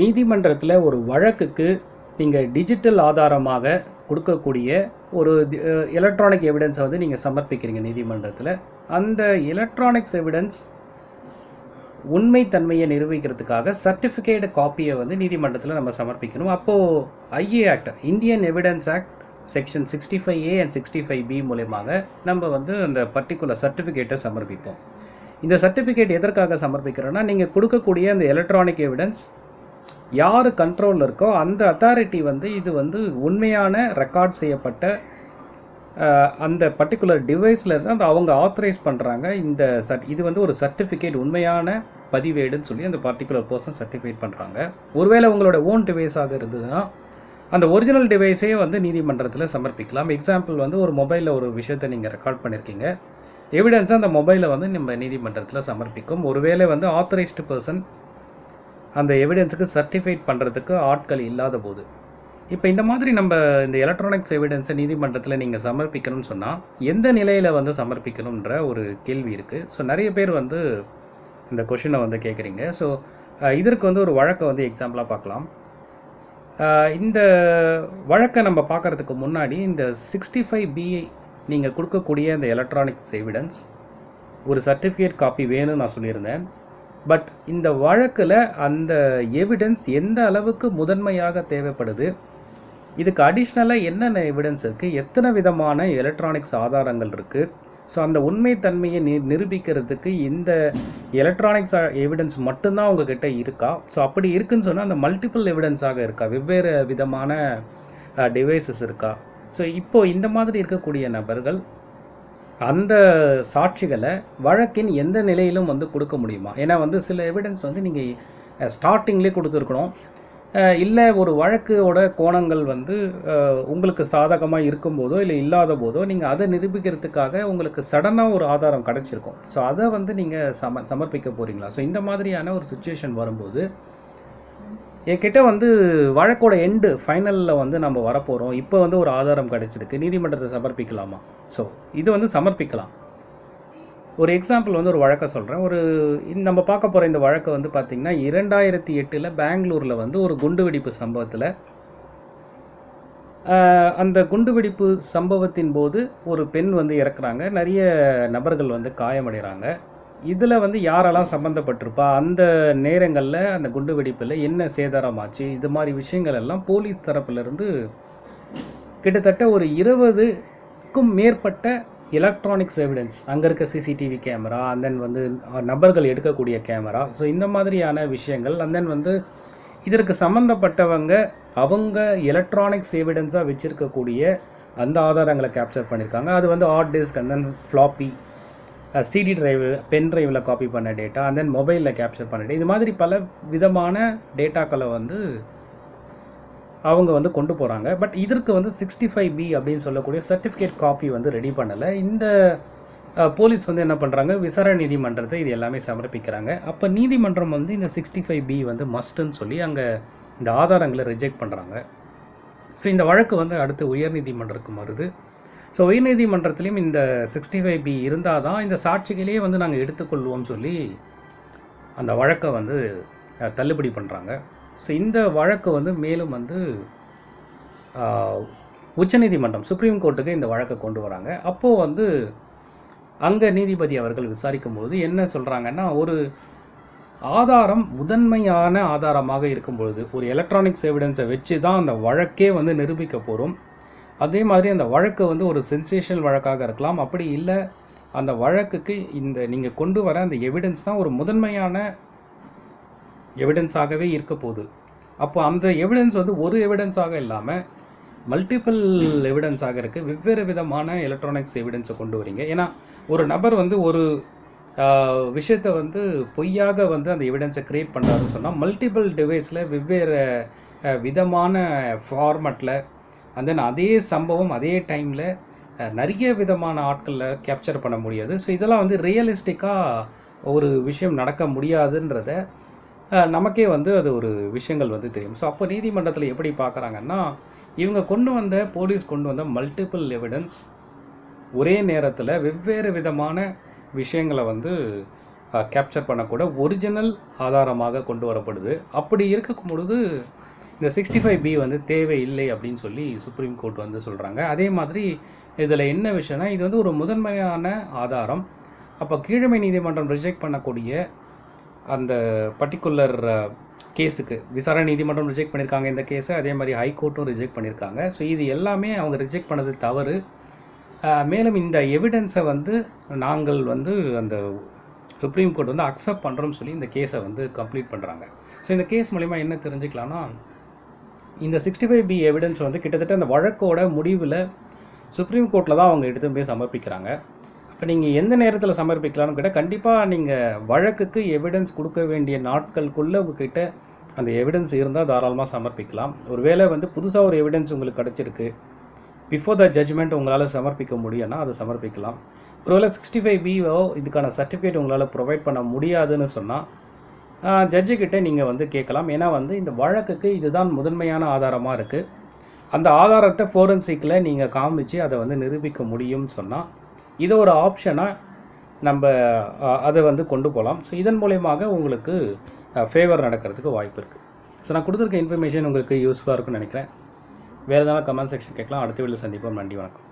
நீதிமன்றத்தில் ஒரு வழக்குக்கு நீங்கள் டிஜிட்டல் ஆதாரமாக கொடுக்கக்கூடிய ஒரு எலக்ட்ரானிக் எவிடன்ஸை வந்து நீங்கள் சமர்ப்பிக்கிறீங்க நீதிமன்றத்தில். அந்த எலக்ட்ரானிக்ஸ் எவிடன்ஸ் உண்மைத்தன்மையை நிரூபிக்கிறதுக்காக சர்டிஃபிகேட் காப்பியை வந்து நீதிமன்றத்தில் நம்ம சமர்ப்பிக்கணும். அப்போது IA act Indian evidence act section sixty five A and sixty five B மூலயமாக நம்ம வந்து அந்த பர்டிகுலர் சர்டிஃபிகேட்டை சமர்ப்பிப்போம். இந்த சர்டிஃபிகேட் எதற்காக சமர்ப்பிக்கிறோன்னா நீங்கள் கொடுக்கக்கூடிய அந்த எலக்ட்ரானிக் எவிடன்ஸ் யார் கண்ட்ரோலில் இருக்கோ அந்த அத்தாரிட்டி வந்து இது வந்து உண்மையான ரெக்கார்ட் செய்யப்பட்ட அந்த பர்டிகுலர் டிவைஸில் இருந்து அந்த அவங்க ஆத்தரைஸ் பண்ணுறாங்க இந்த சர்ட் இது வந்து ஒரு சர்டிஃபிகேட் உண்மையான பதிவேடுன்னு சொல்லி அந்த பர்டிகுலர் பர்சன் சர்டிஃபிகேட் பண்ணுறாங்க ஒருவேளை உங்களோட ஓன் டிவைஸாக இருந்ததுன்னா அந்த ஒரிஜினல் டிவைஸே வந்து நீதிமன்றத்தில் சமர்ப்பிக்கலாம். எக்ஸாம்பிள் வந்து ஒரு மொபைலில் ஒரு விஷயத்தை நீங்கள் ரெக்கார்ட் பண்ணியிருக்கீங்க எவிடன்ஸாக அந்த மொபைலை வந்து நம்ம நீதிமன்றத்தில் சமர்ப்பிக்கும். ஒருவேளை வந்து ஆத்தரைஸ்டு பர்சன் அந்த எவிடன்ஸுக்கு சர்டிஃபைட் பண்ணுறதுக்கு ஆட்கள் இல்லாத போது. இப்போ இந்த மாதிரி நம்ம இந்த எலக்ட்ரானிக்ஸ் எவிடன்ஸை நீதிமன்றத்தில் நீங்கள் சமர்ப்பிக்கணும்னு சொன்னால் எந்த நிலையில் வந்து சமர்ப்பிக்கணுன்ற ஒரு கேள்வி இருக்குது ஸோ நிறைய பேர் வந்து இந்த கொஷினை வந்து கேட்குறீங்க ஸோ இதற்கு வந்து ஒரு வழக்கை வந்து எக்ஸாம்பிளாக பார்க்கலாம். இந்த வழக்கை நம்ம பார்க்கறதுக்கு முன்னாடி இந்த சிக்ஸ்டி ஃபைவ் பிஐ நீங்கள் கொடுக்கக்கூடிய இந்த எலக்ட்ரானிக்ஸ் எவிடன்ஸ் ஒரு சர்டிஃபிகேட் காப்பி வேணும்னு நான் சொல்லியிருந்தேன். பட் இந்த வழக்கில் அந்த எவிடன்ஸ் எந்த அளவுக்கு முதன்மையாக தேவைப்படுது? இதுக்கு அடிஷ்னலாக என்னென்ன எவிடன்ஸ் இருக்குது எத்தனை விதமான எலக்ட்ரானிக்ஸ் ஆதாரங்கள் இருக்குது ஸோ அந்த உண்மைத்தன்மையை நி நிரூபிக்கிறதுக்கு இந்த எலக்ட்ரானிக்ஸ் எவிடன்ஸ் மட்டும்தான் உங்ககிட்ட இருக்கா? ஸோ அப்படி இருக்குன்னு சொன்னால் அந்த மல்டிபிள் எவிடன்ஸாக இருக்கா? வெவ்வேறு விதமான டிவைசஸ் இருக்கா? ஸோ இப்போ இந்த மாதிரி இருக்கக்கூடிய நபர்கள் அந்த சாட்சிகளை வழக்கின் எந்த நிலையிலும் வந்து கொடுக்க முடியுமா? ஏன்னா வந்து சில எவிடன்ஸ் வந்து நீங்கள் ஸ்டார்டிங்லேயே கொடுத்துருக்கணும். இல்லை ஒரு வழக்கோட கோணங்கள் வந்து உங்களுக்கு சாதகமாக இருக்கும்போதோ இல்லை இல்லாத போதோ நீங்கள் அதை நிரூபிக்கிறதுக்காக உங்களுக்கு சடனாக ஒரு ஆதாரம் கிடச்சிருக்கும். ஸோ அதை வந்து நீங்கள் சம சமர்ப்பிக்க போகிறீங்களா ஸோ இந்த மாதிரியான ஒரு சுச்சுவேஷன் வரும்போது என்கிட்ட வந்து வழக்கோட எண்டு ஃபைனலில் வந்து நம்ம வரப்போகிறோம் இப்போ வந்து ஒரு ஆதாரம் கிடச்சிருக்கு. நீதிமன்றத்தை சமர்ப்பிக்கலாமா? ஸோ இது வந்து சமர்ப்பிக்கலாம். ஒரு எக்ஸாம்பிள் வந்து ஒரு வழக்கை சொல்கிறேன் ஒரு நம்ம பார்க்க போகிற இந்த வழக்கை வந்து பார்த்திங்கன்னா இரண்டாயிரத்தி எட்டில் பெங்களூரில் வந்து ஒரு குண்டுவெடிப்பு சம்பவத்தில் அந்த குண்டுவெடிப்பு சம்பவத்தின் போது ஒரு பெண் வந்து இறக்குறாங்க. நிறைய நபர்கள் வந்து காயமடைகிறாங்க இதில் வந்து யாரெல்லாம் சம்மந்தப்பட்டிருப்பா அந்த நேரங்களில் அந்த குண்டு வெடிப்பில் என்ன சேதாரமாச்சு? இது மாதிரி விஷயங்கள் எல்லாம் போலீஸ் தரப்பிலிருந்து கிட்டத்தட்ட ஒரு இருபதுக்கும் மேற்பட்ட எலக்ட்ரானிக்ஸ் எவிடன்ஸ் அங்கே இருக்க சிசிடிவி கேமரா அண்ட் தென் வந்து நபர்கள் எடுக்கக்கூடிய கேமரா ஸோ இந்த மாதிரியான விஷயங்கள் அண்ட் தென் வந்து இதற்கு சம்மந்தப்பட்டவங்க அவங்க எலக்ட்ரானிக்ஸ் எவிடன்ஸாக வச்சுருக்கக்கூடிய அந்த ஆதாரங்களை கேப்சர் பண்ணியிருக்காங்க அது வந்து hard disk and then floppy CD drive pen டிரைவில் copy பண்ண டேட்டா அண்ட் தென் மொபைலில் கேப்சர் பண்ண டேட்டா இது மாதிரி பல விதமான டேட்டாக்களை வந்து அவங்க வந்து கொண்டு போகிறாங்க பட் இதற்கு வந்து சிக்ஸ்டி ஃபைவ் பி அப்படின்னு சொல்லக்கூடிய சர்டிஃபிகேட் காப்பி வந்து ரெடி பண்ணலை. இந்த போலீஸ் வந்து என்ன பண்ணுறாங்க விசாரணை நீதிமன்றத்தை இது எல்லாமே சமர்ப்பிக்கிறாங்க. அப்போ நீதிமன்றம் வந்து இந்த சிக்ஸ்டி ஃபைவ் பி வந்து மஸ்ட்டுன்னு சொல்லி அங்கே இந்த ஆதாரங்களை ரிஜெக்ட் பண்ணுறாங்க ஸோ இந்த வழக்கு வந்து அடுத்து உயர்நீதிமன்றத்துக்கு வருது ஸோ உயர்நீதிமன்றத்திலையும் இந்த சிக்ஸ்டி ஃபைவ் பி இருந்தால் தான் இந்த சாட்சிகளையே வந்து நாங்கள் எடுத்துக்கொள்வோம்னு சொல்லி அந்த வழக்கை வந்து தள்ளுபடி பண்ணுறாங்க ஸோ இந்த வழக்கு வந்து மேலும் வந்து உச்சநீதிமன்றம் சுப்ரீம் கோர்ட்டுக்கு இந்த வழக்கை கொண்டு வராங்க. அப்போது வந்து அங்கே நீதிபதி அவர்கள் விசாரிக்கும் போது என்ன சொல்கிறாங்கன்னா ஒரு ஆதாரம் முதன்மையான ஆதாரமாக இருக்கும் பொழுது ஒரு எலக்ட்ரானிக்ஸ் எவிடன்ஸை வச்சு தான் அந்த வழக்கே வந்து நிரூபிக்க போகிறோம் அதே மாதிரி அந்த வழக்கு வந்து ஒரு சென்சேஷனல் வழக்காக இருக்கலாம். அப்படி இல்லை அந்த வழக்குக்கு இந்த நீங்கள் கொண்டு வர அந்த எவிடன்ஸ் தான் ஒரு முதன்மையான எவிடன்ஸாகவே இருக்க போகுது. அப்போ அந்த எவிடன்ஸ் வந்து ஒரு எவிடன்ஸாக இல்லாமல் மல்டிபிள் எவிடன்ஸாக இருக்குது வெவ்வேறு விதமான எலக்ட்ரானிக்ஸ் எவிடன்ஸை கொண்டு வரீங்க. ஏன்னா ஒரு நபர் வந்து ஒரு விஷயத்தை வந்து பொய்யாக வந்து அந்த எவிடன்ஸை க்ரியேட் பண்ணுறாருன்னு சொன்னால் மல்டிபிள் டிவைஸில் வெவ்வேறு விதமான ஃபார்மட்டில் அண்ட் தென் அதே சம்பவம் அதே டைமில் நிறைய விதமான ஆட்களில் கேப்சர் பண்ண முடியாது. ஸோ இதெல்லாம் வந்து ரியலிஸ்டிக்காக ஒரு விஷயம் நடக்க முடியாதுன்றத நமக்கே வந்து அது ஒரு விஷயங்கள் வந்து தெரியும். ஸோ அப்போ நீதிமன்றத்தில் எப்படி பார்க்குறாங்கன்னா இவங்க கொண்டு வந்த போலீஸ் கொண்டு வந்த மல்டிபிள் எவிடன்ஸ் ஒரே நேரத்தில் வெவ்வேறு விதமான விஷயங்களை வந்து கேப்சர் பண்ணக்கூட ஒரிஜினல் ஆதாரமாக கொண்டு வரப்படுது. அப்படி இருக்கும் பொழுது இந்த சிக்ஸ்டி ஃபைவ் பி வந்து தேவையில்லை அப்படின்னு சொல்லி சுப்ரீம் கோர்ட் வந்து சொல்கிறாங்க அதே மாதிரி இதில் என்ன விஷயம்னா இது வந்து ஒரு முதன்மையான ஆதாரம். அப்போ கீழமை நீதிமன்றம் ரிஜெக்ட் பண்ணக்கூடிய அந்த பர்டிகுலர் கேஸுக்கு விசாரணை நீதிமன்றம் ரிஜெக்ட் பண்ணியிருக்காங்க இந்த கேஸை அதே மாதிரி ஹைகோர்ட்டும் ரிஜெக்ட் பண்ணியிருக்காங்க ஸோ இது எல்லாமே அவங்க ரிஜெக்ட் பண்ணது தவறு. மேலும் இந்த எவிடன்ஸை வந்து நாங்கள் வந்து அந்த சுப்ரீம் கோர்ட் வந்து அக்செப்ட் பண்ணுறோம்னு சொல்லி இந்த கேஸை வந்து கம்ப்ளீட் பண்ணுறாங்க ஸோ இந்த கேஸ் மூலிமா என்ன தெரிஞ்சுக்கலாம்னா இந்த சிக்ஸ்டி ஃபைவ் பி எவிடன்ஸ் வந்து கிட்டத்தட்ட அந்த வழக்கோட முடிவில் சுப்ரீம் கோர்ட்டில் தான் அவங்க எடுத்து போய் சமர்ப்பிக்கிறாங்க. இப்போ நீங்கள் எந்த நேரத்தில் சமர்ப்பிக்கலாம்னு கேட்டால் கண்டிப்பாக நீங்கள் வழக்குக்கு எவிடன்ஸ் கொடுக்க வேண்டிய நாட்களுக்குள்ளே உங்ககிட்ட அந்த எவிடன்ஸ் இருந்தால் தாராளமாக சமர்ப்பிக்கலாம். ஒருவேளை வந்து புதுசாக ஒரு எவிடன்ஸ் உங்களுக்கு கிடச்சிருக்கு. பிஃபோர் த ஜட்ஜ்மெண்ட் உங்களால் சமர்ப்பிக்க முடியும்னா அதை சமர்ப்பிக்கலாம். ஒருவேளை சிக்ஸ்டி ஃபைவ் பிஓ இதுக்கான சர்டிஃபிகேட் உங்களால் ப்ரொவைட் பண்ண முடியாதுன்னு சொன்னால் ஜட்ஜுக்கிட்ட நீங்கள் வந்து கேட்கலாம். ஏன்னா வந்து இந்த வழக்குக்கு இதுதான் முதன்மையான ஆதாரமாக இருக்குது அந்த ஆதாரத்தை ஃபோரன்சிக்கில் நீங்கள் காமிச்சு அதை வந்து நிரூபிக்க முடியும்னு சொன்னால் இதை ஒரு ஆப்ஷனாக நம்ம அதை வந்து கொண்டு போகலாம் ஸோ இதன் மூலயமாக உங்களுக்கு ஃபேவர் நடக்கிறதுக்கு வாய்ப்பு இருக்குது ஸோ நான் கொடுத்துருக்க இன்ஃபர்மேஷன் உங்களுக்கு யூஸ்ஃபுல்லாக இருக்கும்னு நினைக்கிறேன். வேறு எதாவது கமெண்ட் செக்ஷன் கேட்கலாம். அடுத்த வீடியோ சந்திப்போம். நன்றி வணக்கம்.